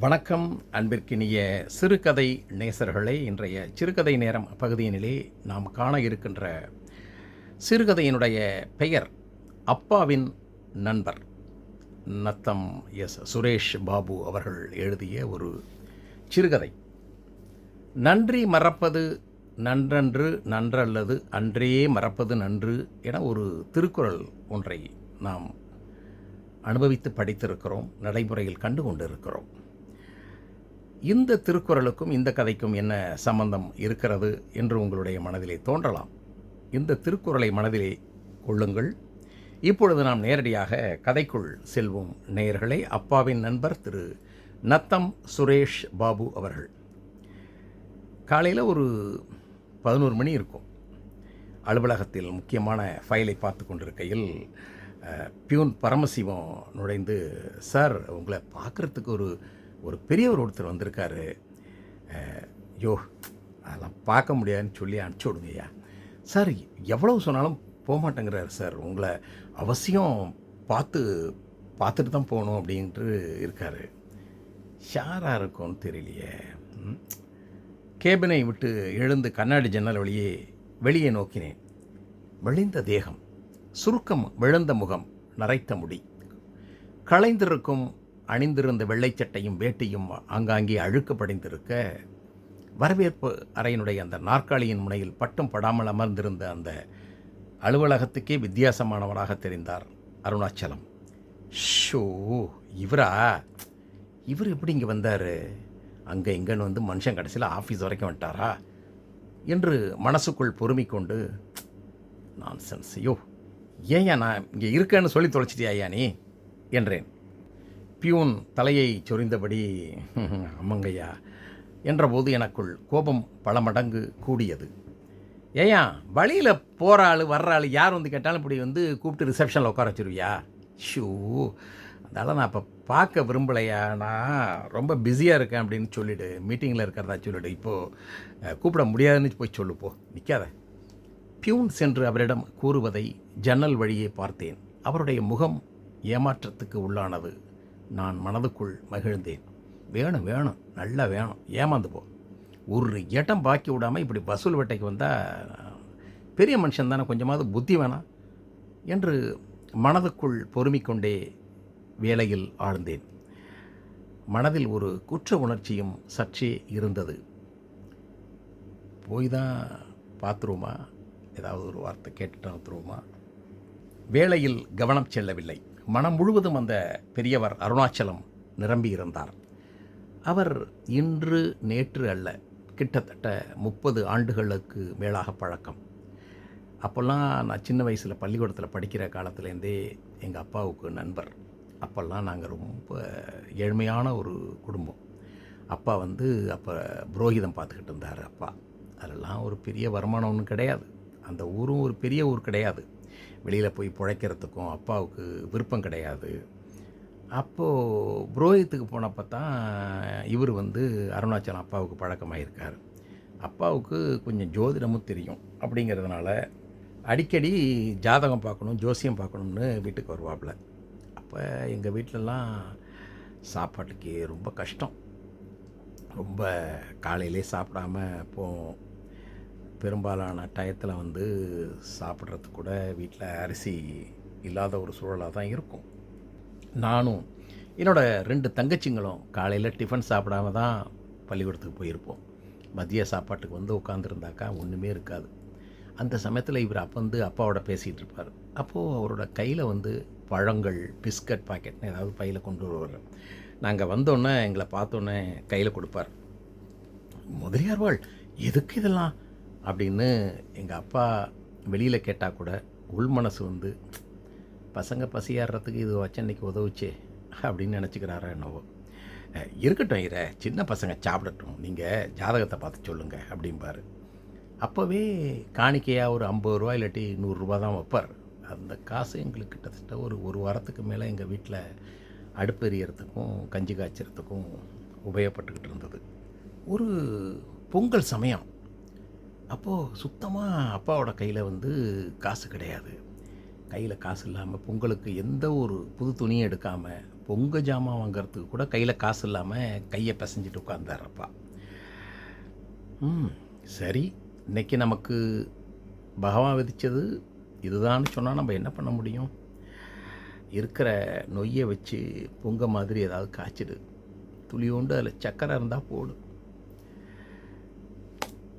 வணக்கம் அன்பிற்கினிய சிறுகதை நேசர்களே. இன்றைய சிறுகதை நேரம் பகுதியினிலே நாம் காண இருக்கின்ற சிறுகதையினுடைய பெயர் அப்பாவின் நண்பர். நத்தம் எஸ். சுரேஷ் பாபு அவர்கள் எழுதிய ஒரு சிறுகதை. நன்றி மறப்பது நன்றன்று நன்றல்லது அன்றே மறப்பது நன்று என ஒரு திருக்குறள் ஒன்றை நாம் அனுபவித்து படித்திருக்கிறோம் நடைமுறையில் கண்டு கொண்டிருக்கிறோம். இந்த திருக்குறளுக்கும் இந்த கதைக்கும் என்ன சம்பந்தம் இருக்கிறது என்று உங்களுடைய மனதிலே தோன்றலாம். இந்த திருக்குறளை மனதிலே கொள்ளுங்கள். இப்பொழுது நாம் நேரடியாக கதைக்குள் செல்வோம். நேயர்களே அப்பாவின் நண்பர் திரு நத்தம் சுரேஷ் பாபு அவர்கள். காலையில் ஒரு பதினோரு மணி இருக்கும். அலுவலகத்தில் முக்கியமான ஃபைலை பார்த்து கொண்டிருக்கையில் பியூன் பரமசிவம் நுழைந்து சார் உங்களை பார்க்குறதுக்கு ஒரு ஒரு பெரியவர் ஒருத்தர் வந்திருக்காரு. யோ அதெல்லாம் பார்க்க முடியாதுன்னு சொல்லி அனுப்பிச்சி விடுங்கய்யா. சார் எவ்வளவு சொன்னாலும் போக மாட்டேங்கிறாரு சார். உங்களை அவசியம் பார்த்து பார்த்துட்டு தான் போகணும் அப்படின்ட்டு இருக்காரு. ஷாராக இருக்கும்னு தெரியலையே. கேபினை விட்டு எழுந்து கண்ணாடி ஜன்னல் வழியே வெளியே நோக்கினேன். விழிந்த தேகம் சுருக்கம் விழுந்த முகம் நரைத்த முடி. களைந்திருக்கும் அணிந்திருந்த வெள்ளைச்சட்டையும் வேட்டியும் ஆங்காங்கே அழுக்கு படிந்திருக்க வரவேற்பு அறையினுடைய அந்த நாற்காலியின் முனையில் பட்டும் படாமல் அமர்ந்திருந்த அந்த அலுவலகத்துக்கே வித்தியாசமானவராக தெரிந்தார் அருணாச்சலம். ஷோ இவரா? இவர் எப்படி இங்கே வந்தார்? அங்கே இங்கன்னு வந்து மனுஷன் கடைசியில் ஆஃபீஸ் வரைக்கும் வந்துட்டாரா? என்று மனசுக்குள் பொறுமிக்கொண்டு நான் ஐயோ ஏன்யா நான் இங்கே இருக்கேன்னு சொல்லி தொலைச்சிட்டியா ஐயா நீ? என்றேன். பியூன் தலையை சொரிந்தபடி அம்மங்கையா என்றபோது எனக்குள் கோபம் பல மடங்கு கூடியது. ஏயா வழியில் போகிற ஆள் வர்ற ஆள் யார் வந்து கேட்டாலும் இப்படி வந்து கூப்பிட்டு ரிசப்ஷனில் உட்கார வச்சிருவியா? ஷூ அதனால் நான் இப்போ பார்க்க விரும்பலையா? நான் ரொம்ப பிஸியாக இருக்கேன் அப்படின்னு சொல்லிவிடு மீட்டிங்கில் இருக்கிறதா சொல்லிவிடு இப்போது கூப்பிட முடியாதுன்னு போய் சொல்லுப்போ நிற்காத பியூன் சென்று அவரிடம் கூறுவதை ஜன்னல் வழியே பார்த்தேன். அவருடைய முகம் ஏமாற்றத்துக்கு உள்ளானது. நான் மனதுக்குள் மகிழ்ந்தேன். வேணும் வேணும் நல்லா வேணும். ஏமாந்து போ. ஒரு இடம் பாக்கி விடாமல் இப்படி வசூல் வேட்டைக்கு வந்தால் பெரிய மனுஷன் தானே கொஞ்சமாவது புத்தி வேணாம் என்று மனதுக்குள் பொறுமிக்கொண்டே வேலையில் ஆழ்ந்தேன். மனதில் ஒரு குற்ற உணர்ச்சியும் சற்றே இருந்தது. போய் தான் பார்த்துருவோமா ஏதாவது ஒரு வார்த்தை கேட்டுட்டு வந்துருவோமா வேலையில் கவனம் செல்லவில்லை. மனம் முழுவதும் அந்த பெரியவர் அருணாச்சலம் நிரம்பி இருந்தார் அவர் இன்று நேற்று அல்ல கிட்டத்தட்ட முப்பது ஆண்டுகளுக்கு மேலாக பழக்கம். அப்போல்லாம் நான் சின்ன வயசில் பள்ளிக்கூடத்தில் படிக்கிற காலத்துலேருந்தே எங்கள் அப்பாவுக்கு நண்பர். அப்போல்லாம் நாங்கள் ரொம்ப ஏழ்மையான ஒரு குடும்பம். அப்பா வந்து அப்போ புரோகிதம் பார்த்துக்கிட்டு இருந்தார் அப்பா. அதெல்லாம் ஒரு பெரிய வருமானம் ஒன்றும் கிடையாது. அந்த ஊரும் ஒரு பெரிய ஊர் கிடையாது. வெளியில் போய் பிழைக்கிறதுக்கும் அப்பாவுக்கு விருப்பம் கிடையாது. அப்போது புரோகித்துக்கு போனப்போ தான் இவர் வந்து அருணாச்சலம் அப்பாவுக்கு பழக்கமாயிருக்கார். அப்பாவுக்கு கொஞ்சம் ஜோதிடமும் தெரியும் அப்படிங்கிறதுனால அடிக்கடி ஜாதகம் பார்க்கணும் ஜோசியம் பார்க்கணும்னு வீட்டுக்கு வருவாப்பில் அப்போ எங்கள் வீட்டிலலாம் சாப்பாட்டுக்கு ரொம்ப கஷ்டம். ரொம்ப காலையிலே சாப்பிடாம போவோம் பெரும்பாலான டயத்தில் வந்து சாப்பிட்றதுக்கு கூட வீட்டில் அரிசி இல்லாத ஒரு சூழலாக தான் இருக்கும். நானும் என்னோடய ரெண்டு தங்கச்சிங்களும் காலையில் டிஃபன் சாப்பிடாம தான் பள்ளிக்கூடத்துக்கு போயிருப்போம். மதிய சாப்பாட்டுக்கு வந்து உட்காந்துருந்தாக்கா ஒன்றுமே இருக்காது. அந்த சமயத்தில் இவர் அப்போ வந்து அப்பாவோட பேசிகிட்டு இருப்பார். அப்போது அவரோட கையில் வந்து பழங்கள் பிஸ்கட் பாக்கெட்னு ஏதாவது பையில் கொண்டு வருவார். நாங்கள் வந்தோன்னே எங்களை பார்த்தோன்னே கையில் கொடுப்பார். முதலியார்வாள் எதுக்கு இதெல்லாம்? அப்படின்னு எங்கள் அப்பா வெளியில் கேட்டால் கூட உள் மனசு வந்து பசங்க பசியாடுறதுக்கு இது வச்ச உதவுச்சே அப்படின்னு நினச்சிக்கிறாரா என்னவோ. இருக்கட்டும் இர சின்ன பசங்க சாப்பிடட்டும். நீங்கள் ஜாதகத்தை பார்த்து சொல்லுங்கள் அப்படிம்பாரு. அப்போவே காணிக்கையாக ஒரு ஐம்பது ரூபா இல்லாட்டி நூறுரூவா தான் வைப்பார். அந்த காசு எங்களுக்கு கிட்டத்தட்ட ஒரு ஒரு வாரத்துக்கு மேலே எங்கள் வீட்டில் அடுப்பு எரியறதுக்கும் கஞ்சி காய்ச்சறதுக்கும் உபயோகப்பட்டுக்கிட்டு இருந்தது. ஒரு பொங்கல் சமயம். அப்போது சுத்தமாக அப்பாவோட கையில் வந்து காசு கிடையாது. கையில் காசு இல்லாமல் பொங்கலுக்கு எந்த ஒரு புது துணியும் எடுக்காமல் பொங்க ஜாமான் வாங்குறதுக்கு கூட கையில் காசு இல்லாமல் கையை பிசைஞ்சிட்டு உட்காந்தாரப்பா ம் சரி. இன்னைக்கு நமக்கு பகவான் விதித்தது இதுதான்னு சொன்னால் நம்ம என்ன பண்ண முடியும்? இருக்கிற நொய்யை வச்சு பொங்க மாதிரி ஏதாவது காய்ச்சிடு. துளியோண்டு அதில் சக்கரை இருந்தால் போடு.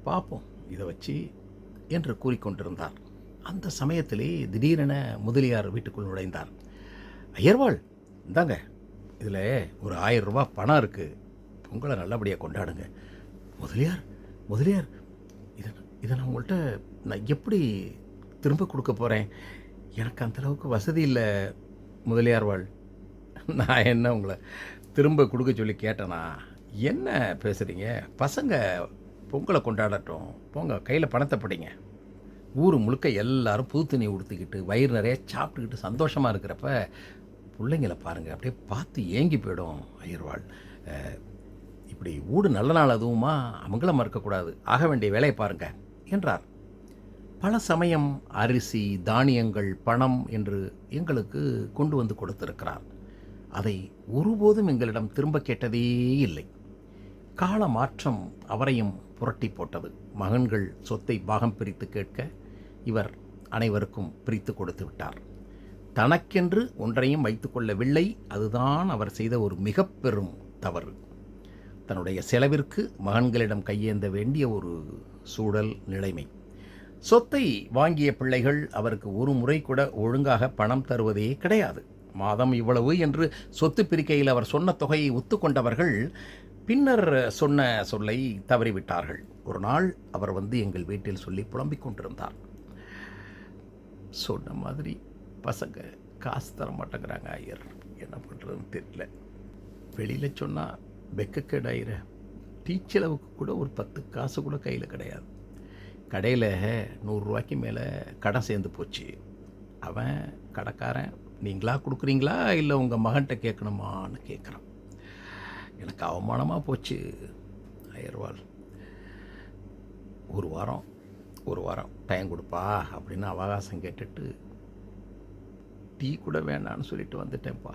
பார்ப்போம் இதை வச்சு என்று கூறிக்கொண்டிருந்தார். அந்த சமயத்திலே திடீரென முதலியார் வீட்டுக்குள் நுழைந்தார். ஐயர்வாள் இந்தாங்க. இதில் ஒரு ஆயிரம் ரூபா பணம் இருக்குது பொங்கலை நல்லபடியாக கொண்டாடுங்க. முதலியார்? முதலியார் இதை இதை நான் உங்கள்கிட்ட நான் எப்படி திரும்ப கொடுக்க போகிறேன் எனக்கு அந்தளவுக்கு வசதி இல்லை முதலியார்வாள். நான் என்ன உங்களை திரும்ப கொடுக்க சொல்லி கேட்டேனா? என்ன பேசுகிறீங்க பசங்க பொங்கலை கொண்டாடட்டும். போங்க கையில் பணத்தை படிங்க. ஊர் முழுக்க எல்லாரும் புது துணி உடுத்திக்கிட்டு வயிறு நிறைய சாப்பிட்டுக்கிட்டு சந்தோஷமாக இருக்கிறப்ப பிள்ளைங்கள பாருங்கள் அப்படியே பார்த்து ஏங்கி போயிடும் ஐயர்வாள் இப்படி ஊடு நல்ல நாள் அதுவுமா அவங்கள மறுக்கக்கூடாது. ஆக வேண்டிய வேலையை பாருங்க என்றார். பல சமயம் அரிசி தானியங்கள் பணம் என்று எங்களுக்கு கொண்டு வந்து கொடுத்திருக்கிறார். அதை ஒருபோதும் எங்களிடம் திரும்ப கேட்டதே இல்லை. கால மாற்றம் அவரையும் புரட்டி போட்டது. மகன்கள் சொத்தை பாகம் பிரித்து கேட்க இவர் அனைவருக்கும் பிரித்து கொடுத்து விட்டார். தனக்கென்று ஒன்றையும் வைத்துக்கொள்ளவில்லை அதுதான் அவர் செய்த ஒரு மிக பெரும் தவறு. தன்னுடைய செலவிற்கு மகன்களிடம் கையேந்த வேண்டிய ஒரு சூழல் நிலைமை. சொத்தை வாங்கிய பிள்ளைகள் அவருக்கு ஒரு முறை கூட ஒழுங்காக பணம் தருவதே கிடையாது. மாதம் இவ்வளவு என்று சொத்து பிரிக்கையில் அவர் சொன்ன தொகையை ஒத்துக்கொண்டவர்கள் பின்னர் சொன்ன சொல்லை தவறிவிட்டார்கள். ஒரு நாள் அவர் வந்து எங்கள் வீட்டில் சொல்லி புலம்பிக் கொண்டிருந்தார். சொன்ன மாதிரி பசங்க காசு தர மாட்டேங்கிறாங்க ஐயர். என்ன பண்ணுறதுன்னு தெரியல. வெளியில் சொன்னால் வெக்கக்கேடாயிர டீச்சளவுக்கு கூட ஒரு பத்து காசு கூட கையில் கிடையாது. கடையில் நூறுரூவாய்க்கு மேலே கடன் சேர்ந்து போச்சு. அவன் கடைக்காரன் நீங்களா கொடுக்குறீங்களா? இல்லை உங்கள் மகன்கிட்ட கேட்கணுமான்னு கேட்குறான். எனக்கு அவமானமாக போச்சு அயர்வாள் ஒரு வாரம் ஒரு வாரம். டைம் கொடுப்பா அப்படின்னு அவகாசம் கேட்டுட்டு டீ கூட வேண்டான்னு சொல்லிட்டு வந்துட்டேன்ப்பா.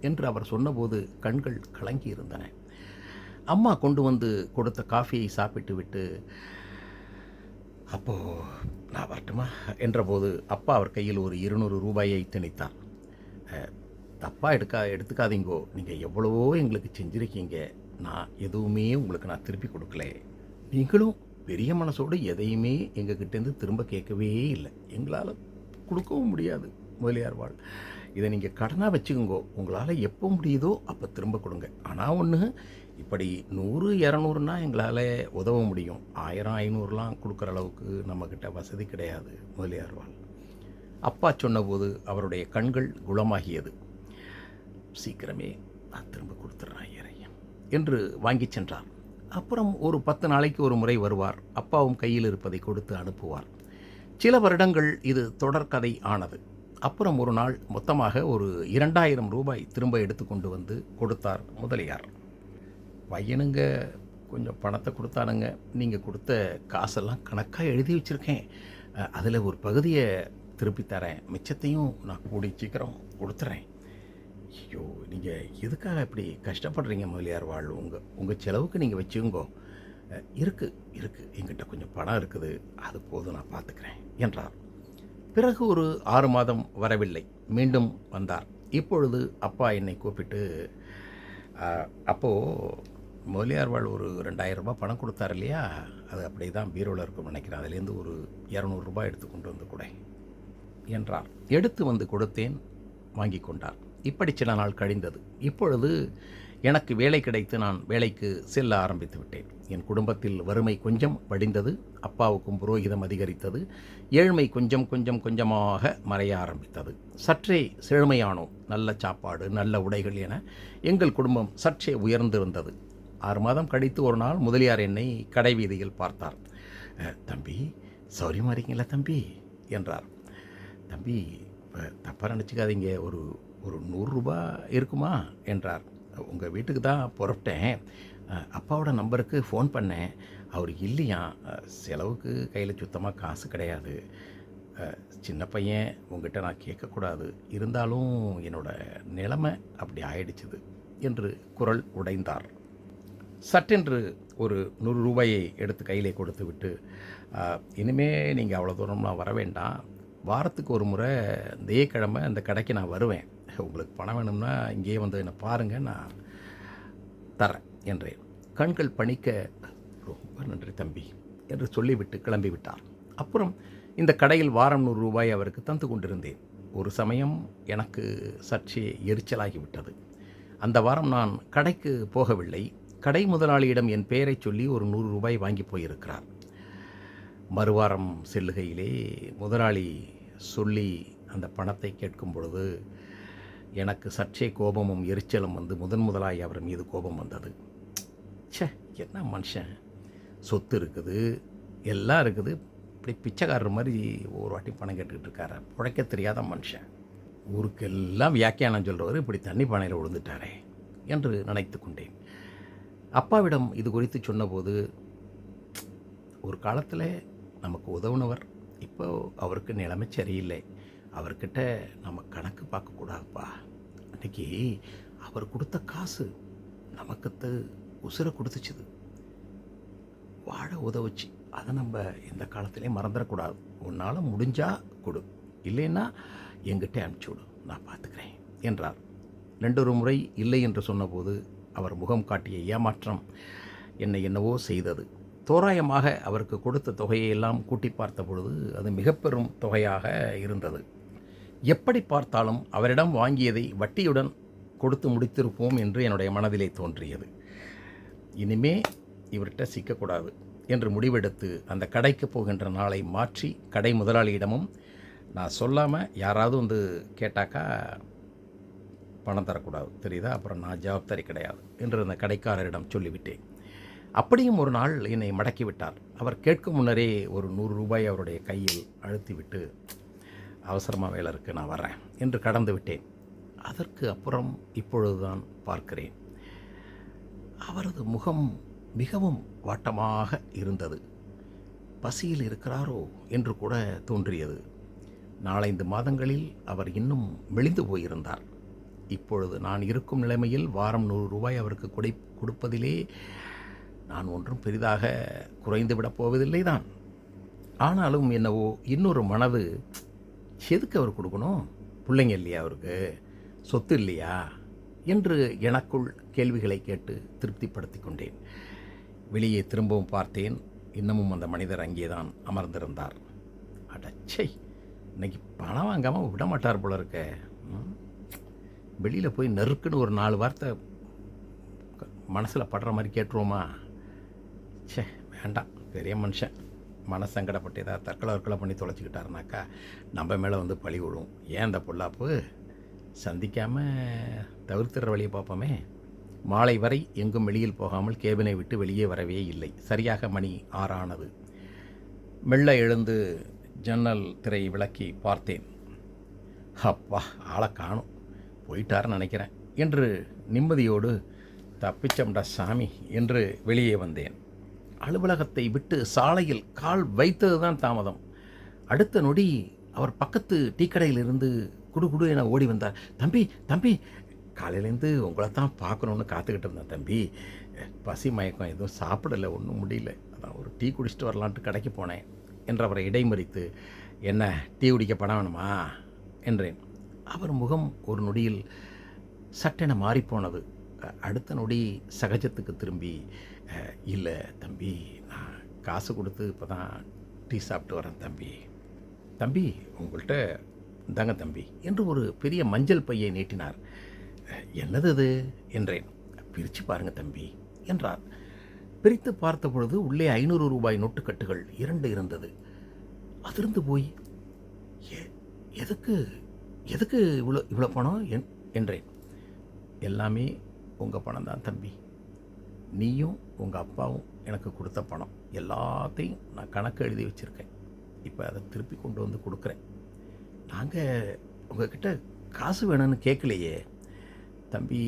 என்று அவர் சொன்னபோது கண்கள் கலங்கி இருந்தன. அம்மா கொண்டு வந்து கொடுத்த காஃபியை சாப்பிட்டு விட்டு அப்போது நான் வரட்டுமா? என்றபோது அப்பா அவர் கையில் ஒரு இருநூறு ரூபாயை திணித்தார் தப்பாக எடுக்கா எடுத்துக்காதீங்கோ. நீங்கள் எவ்வளவோ எங்களுக்கு செஞ்சுருக்கீங்க. நான் எதுவுமே உங்களுக்கு நான் திருப்பி கொடுக்கல. நீங்களும் பெரிய மனசோடு எதையுமே எங்ககிட்டேருந்து திரும்ப கேட்கவே இல்லை. எங்களால் கொடுக்கவும் முடியாது முதலியார் வாழ். இதை நீங்கள் கடனாக வச்சுக்கோங்கோ. உங்களால் எப்போ முடியுதோ அப்போ திரும்ப கொடுங்க. ஆனால் ஒன்று இப்படி நூறு இரநூறுனா எங்களால் உதவ முடியும். ஆயிரம் ஐநூறுலாம் கொடுக்குற அளவுக்கு நம்மக்கிட்ட வசதி கிடையாது முதலியார் வாழ். அப்பா சொன்னபோது அவருடைய கண்கள் குளமாகியது. சீக்கிரமே நான் திரும்ப கொடுத்துட்றேன் ஐயரையன் என்று வாங்கிச் சென்றார். அப்புறம் ஒரு பத்து நாளைக்கு ஒரு முறை வருவார். அப்பாவும் கையில் இருப்பதை கொடுத்து அனுப்புவார். சில வருடங்கள் இது தொடர்கதை ஆனது. அப்புறம் ஒரு நாள் மொத்தமாக ஒரு இரண்டாயிரம் ரூபாய் திரும்ப எடுத்து கொண்டு வந்து கொடுத்தார் முதலியார். பையனுங்க கொஞ்சம் பணத்தை கொடுத்தானுங்க. நீங்கள் கொடுத்த காசெல்லாம் கணக்காக எழுதி வச்சுருக்கேன். அதில் ஒரு பகுதியை திருப்பி தரேன். மிச்சத்தையும் நான் கூடி சீக்கிரம் கொடுத்துறேன் ஐயோ நீங்கள் எதுக்காக இப்படி கஷ்டப்படுறீங்க முதலியார் வாழ்? உங்கள் உங்கள் செலவுக்கு நீங்கள் வச்சுங்கோ இருக்குது இருக்குது எங்கிட்ட கொஞ்சம் பணம் இருக்குது. அது போதும் நான் பார்த்துக்கிறேன் என்றார். பிறகு ஒரு ஆறு மாதம் வரவில்லை. மீண்டும் வந்தார். இப்பொழுது அப்பா என்னை கூப்பிட்டு அப்போது முதலியார் வாழ் ஒரு ரெண்டாயிரம் ரூபாய் பணம் கொடுத்தார் இல்லையா? அது அப்படியே தான் பீரோவில் இருக்கும்னு நினைக்கிறேன். அதுலேருந்து ஒரு இரநூறுபா எடுத்து கொண்டு வந்து கூட என்றார். எடுத்து வந்து கொடுத்தேன் வாங்கி கொண்டார். இப்படி சில நாள் கழிந்தது. இப்பொழுது எனக்கு வேலை கிடைத்து நான் வேலைக்கு செல்ல ஆரம்பித்து விட்டேன். என் குடும்பத்தில் வறுமை கொஞ்சம் வடிந்தது அப்பாவுக்கும் புரோகிதம் அதிகரித்தது ஏழ்மை கொஞ்சம் கொஞ்சம் கொஞ்சமாக மறைய ஆரம்பித்தது. சற்றே செழுமையானோம் நல்ல சாப்பாடு நல்ல உடைகள் என எங்கள் குடும்பம் சற்றே உயர்ந்திருந்தது ஆறு மாதம் கழித்து ஒரு நாள் முதலியார் என்னை கடை வீதியில் பார்த்தார். தம்பி சௌரியமாக இருக்கீங்களா தம்பி? என்றார். தம்பி இப்போ தப்பாக நினச்சிக்காதீங்க. ஒரு ஒரு நூறுரூபா இருக்குமா? என்றார். உங்கள் வீட்டுக்கு தான் புறப்பட்டேன். அப்பாவோட நம்பருக்கு ஃபோன் பண்ணேன். அவர் இல்லையா? செலவுக்கு கையில் சுத்தமாக காசு கிடையாது. சின்ன பையன் உங்ககிட்ட நான் கேட்கக்கூடாது. இருந்தாலும் என்னோட நிலைமை அப்படி ஆயிடுச்சுது என்று குரல் உடைந்தார். சட்டென்று ஒரு நூறு ரூபாயை எடுத்து கையிலே கொடுத்து விட்டு இனிமே நீங்கள் அவ்வளோ தூரம்லாம் வர வேண்டாம். வாரத்துக்கு ஒரு முறை இதே கிழமை அந்த கடைக்கு நான் வருவேன். உங்களுக்கு பணம் வேணும்னா இங்கேயே வந்து என்னை பாருங்கள் நான் தரேன் என்றேன் கண்கள் பணிக்க ரொம்ப நன்றி தம்பி என்று சொல்லிவிட்டு கிளம்பி விட்டார் அப்புறம் இந்த கடையில் வாரம் நூறு ரூபாய் அவருக்கு தந்து கொண்டிருந்தேன். ஒரு சமயம் எனக்கு சற்றே எரிச்சலாகிவிட்டது. அந்த வாரம் நான் கடைக்கு போகவில்லை. கடை முதலாளியிடம் என் பெயரை சொல்லி ஒரு நூறு ரூபாய் வாங்கி போயிருக்கிறார். மறுவாரம் செல்லுகையிலே முதலாளி சொல்லி அந்த பணத்தை கேட்கும் பொழுது எனக்கு சற்றே கோபமும் எரிச்சலும் வந்து முதன் முதலாய் அவர் மீது கோபம் வந்தது. ச்சே என்ன மனுஷன்? சொத்து இருக்குது எல்லாம் இருக்குது. இப்படி பிச்சைக்காரர் மாதிரி ஒரு வாட்டி பணம் கேட்டுக்கிட்டு இருக்காரு. பிழைக்க தெரியாத மனுஷன். ஊருக்கெல்லாம் வியாக்கியானம் சொல்கிறவர் இப்படி தண்ணி பானையில் விழுந்துட்டாரே என்று நினைத்து கொண்டேன். அப்பாவிடம் இது குறித்து சொன்னபோது ஒரு காலத்தில் நமக்கு உதவுனவர். இப்போ அவருக்கு நிலைமை சரியில்லை. அவர்கிட்ட நம்ம கணக்கு பார்க்கக்கூடாதுப்பா அன்றைக்கி அவர் கொடுத்த காசு நமக்கு உசுரை கொடுத்துச்சுது. வாழ உதவுச்சு. அதை நம்ம எந்த காலத்திலே மறந்துடக்கூடாது உன்னால் முடிஞ்சால் கொடு. இல்லைன்னா எங்கிட்ட அனுப்பிச்சி விடு. நான் பார்த்துக்கிறேன் என்றார். ரெண்டொரு முறை இல்லை என்று சொன்னபோது அவர் முகம் காட்டிய ஏமாற்றம் என்னை என்னவோ செய்தது. தோராயமாக அவருக்கு கொடுத்த தொகையை எல்லாம் கூட்டி பார்த்த பொழுது அது மிக பெரும் தொகையாக இருந்தது. எப்படி பார்த்தாலும் அவரிடம் வாங்கியதை வட்டியுடன் கொடுத்து முடித்திருப்போம் என்று என்னுடைய மனதிலே தோன்றியது. இனிமே இவர்கிட்ட சிக்கக்கூடாது என்று முடிவெடுத்து அந்த கடைக்கு போகின்ற நாளை மாற்றி கடை முதலாளியிடமும் நான் சொல்லாமல் யாராவது வந்து கேட்டாக்கா பணம் தரக்கூடாது தெரியுதா? அப்புறம் நான் ஜவாப்தாரி கிடையாது என்று அந்த கடைக்காரரிடம் சொல்லிவிட்டேன். அப்படியும் ஒரு நாள் என்னை மடக்கி விட்டார் அவர் கேட்கும் முன்னரே ஒரு நூறு ரூபாய் அவருடைய கையில் அழுத்திவிட்டு அவசரமாக வேலை இருக்குது நான் வரேன் என்று கடந்து விட்டேன். அதற்கு அப்புறம் இப்பொழுதுதான் பார்க்கிறேன். அவரது முகம் மிகவும் வாட்டமாக இருந்தது. பசியில் இருக்கிறாரோ என்று கூட தோன்றியது. நாலைந்து மாதங்களில் அவர் இன்னும் மெலிந்து போயிருந்தார். இப்பொழுது நான் இருக்கும் நிலைமையில் வாரம் நூறு ரூபாய் அவருக்கு கொடை கொடுப்பதிலே நான் ஒன்றும் பெரிதாக குறைந்து விடப் போவதில்லை தான் ஆனாலும் என்னவோ இன்னொரு மனது எதுக்கு அவர் கொடுக்கணும்? பிள்ளைங்க இல்லையா அவருக்கு? சொத்து இல்லையா? என்று எனக்குள் கேள்விகளை கேட்டு திருப்திப்படுத்தி கொண்டேன். வெளியே திரும்பவும் பார்த்தேன். இன்னமும் அந்த மனிதர் அங்கேதான் அமர்ந்திருந்தார். அடச்சை! இன்னைக்கு பணம் வாங்காமல் விட மாட்டார் போல இருக்க. வெளியில் போய் நெருக்குன்னு ஒரு நாலு வார்த்தை மனசில் படுற மாதிரி கேட்டுருவோமா? ச்சே! வேண்டாம். பெரிய மனுஷன். மனசங்கடப்பட்டு ஏதாவது தற்கொலை தற்கொலை பண்ணி தொலைச்சிக்கிட்டாருனாக்கா நம்ம மேலே வந்து பழி விழும். ஏன் அந்த பொல்லாப்பு? சந்திக்காமல் தவிர்த்துற வழியை பார்ப்போமே. மாலை வரை எங்கும் வெளியில் போகாமல் கேபினை விட்டு வெளியே வரவே இல்லை. சரியாக மணி ஆறானது. மெல்ல எழுந்து ஜன்னல் திரை விளக்கி பார்த்தேன். அப்பா ஆளை காணும். போயிட்டாருன்னு நினைக்கிறேன். என்று நிம்மதியோடு தப்பிச்சம்டா சாமி என்று வெளியே வந்தேன். அலுவலகத்தை விட்டு சாலையில் கால் வைத்தது தான் தாமதம். அடுத்த நொடி அவர் பக்கத்து டீக்கடையிலிருந்து குடு குடு என ஓடி வந்தார். தம்பி தம்பி காலையிலேருந்து உங்களை தான் பார்க்கணுன்னு காத்துக்கிட்டு இருந்தேன் தம்பி. பசி மயக்கம் எதுவும் சாப்பிடலை ஒன்றும் முடியல. அதான் ஒரு டீ குடிச்சிட்டு வரலான்ட்டு கடைக்கு போனேன் என்று அவரை இடைமறித்து என்ன டீ குடிக்க பணம் வேணுமா? என்றேன். அவர் முகம் ஒரு நொடியில் சட்டென மாறிப்போனது. அடுத்த நொடி சகஜத்துக்கு திரும்பி இல்லை தம்பி நான் காசு கொடுத்து இப்போ தான் டீ சாப்பிட்டு வரேன் தம்பி. தம்பி உங்கள்கிட்ட இந்தாங்க தம்பி என்று ஒரு பெரிய மஞ்சள் பையை நீட்டினார். என்னது அது என்றேன். பிரித்து பாருங்க தம்பி என்றார். பிரித்து பார்த்த பொழுது உள்ளே ஐநூறு ரூபாய் நோட்டுக்கட்டுகள் இரண்டு இருந்தது. அதிர்ந்து போய் எதுக்கு எதுக்கு இவ்வளோ இவ்வளோ பணம்? என் என்றேன். எல்லாமே உங்கள் பணம் தான் தம்பி. நீயும் உங்கள் அப்பாவும் எனக்கு கொடுத்த பணம். எல்லாத்தையும் நான் கணக்கு எழுதி வச்சுருக்கேன். இப்போ அதை திருப்பி கொண்டு வந்து கொடுக்குறேன். நாங்கள் உங்ககிட்ட காசு வேணும்னு கேட்கலையே தம்பி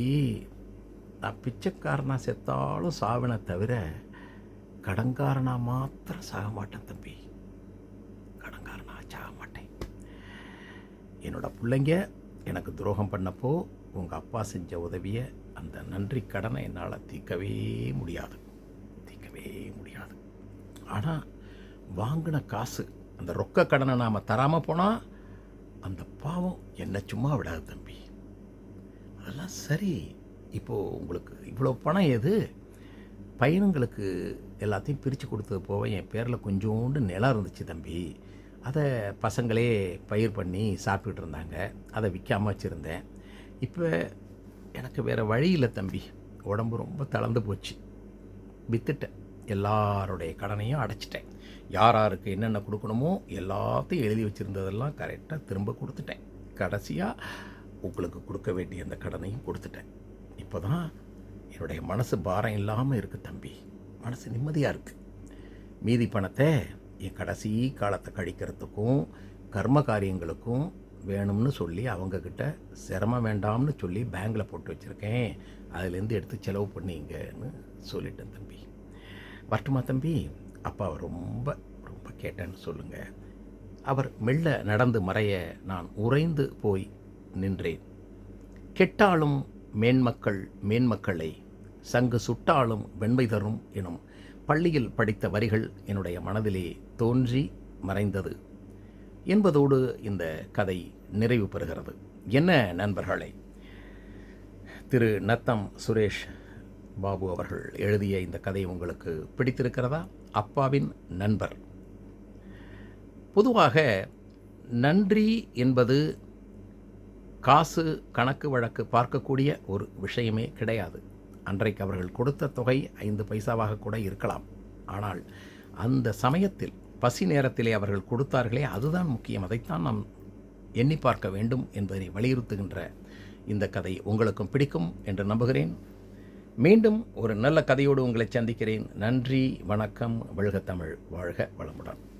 நான் பிச்சைக்காரனாக செத்தாலும் சாவினை தவிர கடன்காரனாக மாத்திரம் சாக மாட்டேன் தம்பி. கடன்காரனா சாக மாட்டேன். என்னோட பிள்ளைங்க எனக்கு துரோகம் பண்ணப்போ உங்கள் அப்பா செஞ்ச உதவியை அந்த நன்றி கடனை என்னால் தீர்க்கவே முடியாது. தீர்க்கவே முடியாது. ஆனால் வாங்கின காசு அந்த ரொக்க கடனை நாம் தராமல் போனால் அந்த பாவம் என்னை சும்மா விடாது தம்பி. அதெல்லாம் சரி. இப்போது உங்களுக்கு இவ்வளோ பணம் எது? பையனுங்களுக்கு எல்லாத்தையும் பிரித்து கொடுத்தது போக என் பேரில் கொஞ்சோண்டு நிலம் இருந்துச்சு தம்பி. அதை பசங்களே பயிர் பண்ணி சாப்பிட்டுட்டு இருந்தாங்க. அதை விற்காமல் வச்சுருந்தேன். இப்போ எனக்கு வேறு வழி இல்லை தம்பி. உடம்பு ரொம்ப தளர்ந்து போச்சு. வித்துட்டேன். எல்லாருடைய கடனையும் அடைச்சிட்டேன். யார் யாருக்கு என்னென்ன கொடுக்கணுமோ எல்லாத்தையும் எழுதி வச்சுருந்ததெல்லாம் கரெக்டாக திரும்ப கொடுத்துட்டேன். கடைசியாக உங்களுக்கு கொடுக்க வேண்டிய அந்த கடனையும் கொடுத்துட்டேன். இப்போ தான் என்னுடைய மனசு பாரம் இல்லாமல் இருக்குது தம்பி. மனசு நிம்மதியாக இருக்குது மீதி பணத்தை என் கடைசி காலத்தை கழிக்கிறதுக்கும் கர்ம காரியங்களுக்கும் வேணும்னு சொல்லி அவங்கக்கிட்ட சிரமம் வேண்டாம்னு சொல்லி பேங்கில் போட்டு வச்சுருக்கேன். அதுலேருந்து எடுத்து செலவு பண்ணிங்கன்னு சொல்லிட்டேன் தம்பி. வரட்டுமா தம்பி? அப்பாவை ரொம்ப ரொம்ப கேட்டேன்னு சொல்லுங்கள் அவர் மெல்ல நடந்து மறைய நான் உறைந்து போய் நின்றேன். கெட்டாலும் மேன்மக்கள் மேன்மக்களை சங்கு சுட்டாலும் வெண்மை தரும் எனும் பள்ளியில் படித்த வரிகள் என்னுடைய மனதிலே தோன்றி மறைந்தது. என்பதோடு இந்த கதை நிறைவு பெறுகிறது. என்ன நண்பர்களே? திரு நத்தம் சுரேஷ் பாபு அவர்கள் எழுதிய இந்த கதை உங்களுக்கு பிடித்திருக்கிறதா? அப்பாவின் நண்பர். பொதுவாக நன்றி என்பது காசு கணக்கு வழக்கு பார்க்கக்கூடிய ஒரு விஷயமே கிடையாது. அன்றைக்கு அவர்கள் கொடுத்த தொகை ஐந்து பைசாவாக கூட இருக்கலாம். ஆனால் அந்த சமயத்தில் பசி நேரத்திலே அவர்கள் கொடுத்தார்களே அதுதான் முக்கியம். அதைத்தான் நாம் எண்ணி பார்க்க வேண்டும் என்பதை வலியுறுத்துகின்ற இந்த கதை உங்களுக்கும் பிடிக்கும் என்று நம்புகிறேன். மீண்டும் ஒரு நல்ல கதையோடு உங்களை சந்திக்கிறேன். நன்றி வணக்கம் வழுக தமிழ். வாழ்க வளமுடன்.